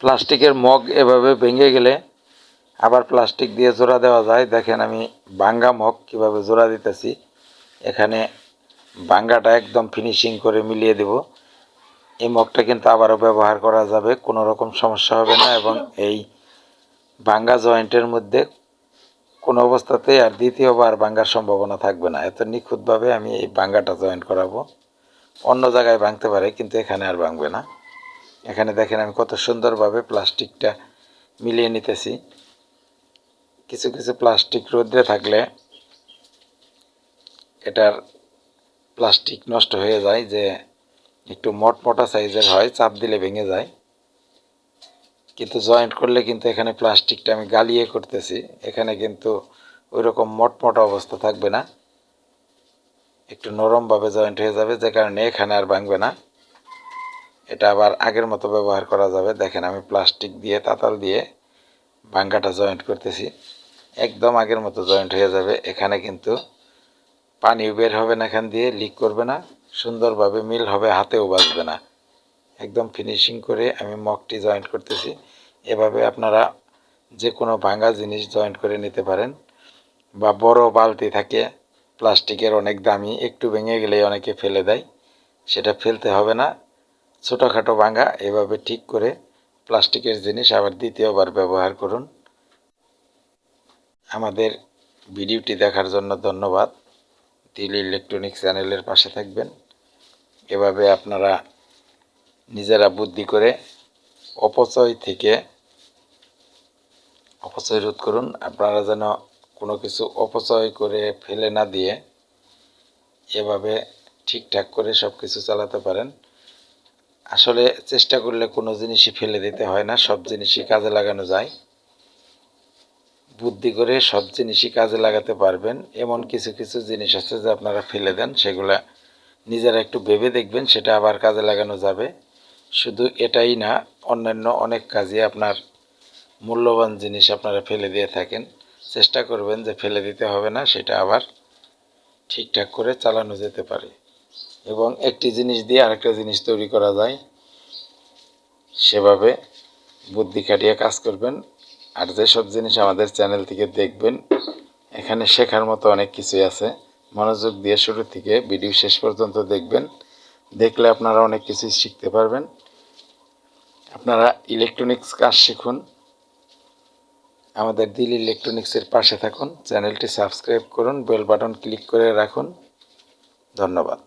প্লাস্টিকের মগ এভাবে ভেঙে গেলে আবার প্লাস্টিক দিয়ে জোড়া দেওয়া যায়। দেখেন আমি বাঙ্গা মগ কীভাবে জোড়া দিতেছি। এখানে বাঙ্গাটা একদম ফিনিশিং করে মিলিয়ে দেব। এই মগটা কিন্তু আবারও ব্যবহার করা যাবে, কোনো রকম সমস্যা হবে না এবং এই ভাঙ্গা জয়েন্টের মধ্যে কোনো অবস্থাতেই আর দ্বিতীয়বার ভাঙ্গার সম্ভাবনা থাকবে না। এত নিখুঁতভাবে আমি এই ভাঙ্গাটা জয়েন্ট করাবো। অন্য জায়গায় ভাঙতে পারে, কিন্তু এখানে আর ভাঙবে না। এখানে দেখেন আমি কত সুন্দরভাবে প্লাস্টিকটা মিলিয়ে নিতেছি। কিছু কিছু প্লাস্টিক রোদ্রে থাকলে এটার প্লাস্টিক নষ্ট হয়ে যায়, যে একটু মোট মোটা সাইজের হয়, চাপ দিলে ভেঙে যায়। কিন্তু জয়েন্ট করলে কিন্তু এখানে প্লাস্টিকটা আমি গালিয়ে করতেছি। এখানে কিন্তু ওই রকম মোটমোটা অবস্থা থাকবে না। একটু নরমভাবে জয়েন্ট হয়ে যাবে, যে কারণে এখানে আর ভাঙবে না। এটা আবার আগের মতো ব্যবহার করা যাবে। দেখেন আমি প্লাস্টিক দিয়ে, তাতাল দিয়ে ভাঙ্গাটা জয়েন্ট করতেছি। একদম আগের মতো জয়েন্ট হয়ে যাবে। এখানে কিন্তু পানিও বের হবে না এখান দিয়ে লিক করবে না। সুন্দরভাবে মিল হবে, হাতেও বাজবে না। একদম ফিনিশিং করে আমি মগটি জয়েন্ট করতেছি। এভাবে আপনারা যে কোনো ভাঙা জিনিস জয়েন্ট করে নিতে পারেন। বা বড় বালতি থাকে, প্লাস্টিকের অনেক দামি, একটু ভেঙে গেলেই অনেকে ফেলে দেয়। সেটা ফেলতে হবে না। ছোটোখাটো ভাঙা, এভাবে ঠিক করে প্লাস্টিকের জিনিস আবার দ্বিতীয়বার ব্যবহার করুন। আমাদের ভিডিওটি দেখার জন্য ধন্যবাদ। দিল ইলেকট্রনিক্স চ্যানেলের পাশে থাকবেন। এভাবে আপনারা নিজেরা বুদ্ধি করে অপচয় থেকে অপচয় রোধ করুন। আপনারা যেন কোনো কিছু অপচয় করে ফেলে না দিয়ে এভাবে ঠিকঠাক করে সব কিছু চালাতে পারেন। আসলে চেষ্টা করলে কোনো জিনিসই ফেলে দিতে হয় না, সব জিনিসই কাজে লাগানো যায়। বুদ্ধি করে সব জিনিসই কাজে লাগাতে পারবেন। এমন কিছু কিছু জিনিস আছে যে আপনারা ফেলে দেন, সেগুলা নিজেরা একটু ভেবে দেখবেন, সেটা আবার কাজে লাগানো যাবে। শুধু এটাই না, অন্যান্য অনেক কাজে আপনার মূল্যবান জিনিস আপনারা ফেলে দিয়ে থাকেন। চেষ্টা করবেন যে ফেলে দিতে হবে না, সেটা আবার ঠিকঠাক করে চালানো যেতে পারে। এবং একটি জিনিস দিয়ে আরেকটা জিনিস তৈরি করা যায়। সেভাবে বুদ্ধি খাটিয়ে কাজ করবেন। আর যেসব জিনিস আমাদের চ্যানেল থেকে দেখবেন, এখানে শেখার মতো অনেক কিছুই আছে। মনোযোগ দিয়ে শুরু থেকে ভিডিও শেষ পর্যন্ত দেখবেন। দেখলে আপনারা অনেক কিছুই শিখতে পারবেন। আপনারা ইলেকট্রনিক্স কাজ শিখুন। আমাদের দিল ইলেকট্রনিক্সের পাশে থাকুন। চ্যানেলটি সাবস্ক্রাইব করুন, বেল বাটন ক্লিক করে রাখুন। ধন্যবাদ।